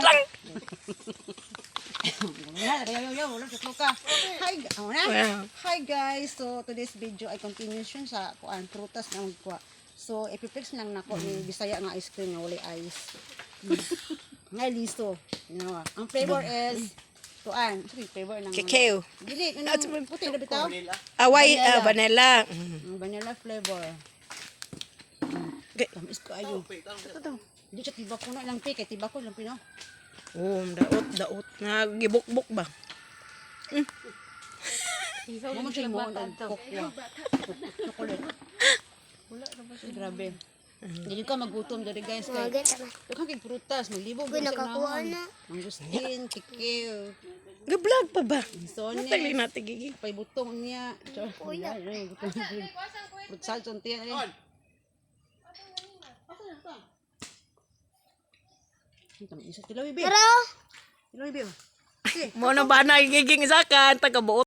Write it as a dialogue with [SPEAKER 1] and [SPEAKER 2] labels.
[SPEAKER 1] lang.
[SPEAKER 2] Hi. Hi guys. So today's video ay continuation sa kuan prutas na magkuha. So ipipix lang nako ni Bisaya nga ice cream nga wala ice. Mm. Nga listo. You know, ang flavor is kuan, sorry, flavor ng
[SPEAKER 1] Kikeo.
[SPEAKER 2] Dili, ano, puti na bitaw?
[SPEAKER 1] Away, ah, vanilla. Mm.
[SPEAKER 2] Ang vanilla flavor.
[SPEAKER 1] Okay.
[SPEAKER 2] Tamis ko ayo. Ito daw. Hindi siya tiba ko na lang pi, kay tiba ko lang pino.
[SPEAKER 1] Oh, daot, daot. Nga, gibukbuk ba?
[SPEAKER 2] Mo siya mo ang kokwa. Chocolate. Wala na ba siya? Grabe. Hindi ka magutom dali guys kay. Daghang kay prutas, maglibog
[SPEAKER 3] Uy,
[SPEAKER 2] sa
[SPEAKER 3] na.
[SPEAKER 2] Mangustin, kikiw,
[SPEAKER 1] Gablog pa ba?
[SPEAKER 2] insone,
[SPEAKER 1] Natali natin gigi.
[SPEAKER 2] pay butong niya. Char, wala na butong. Frutsal sontiyan eh. Ito, isa tilawi be.
[SPEAKER 3] Pero,
[SPEAKER 2] Tilawi be.
[SPEAKER 1] Mo na ba na giging isakan, taga buot.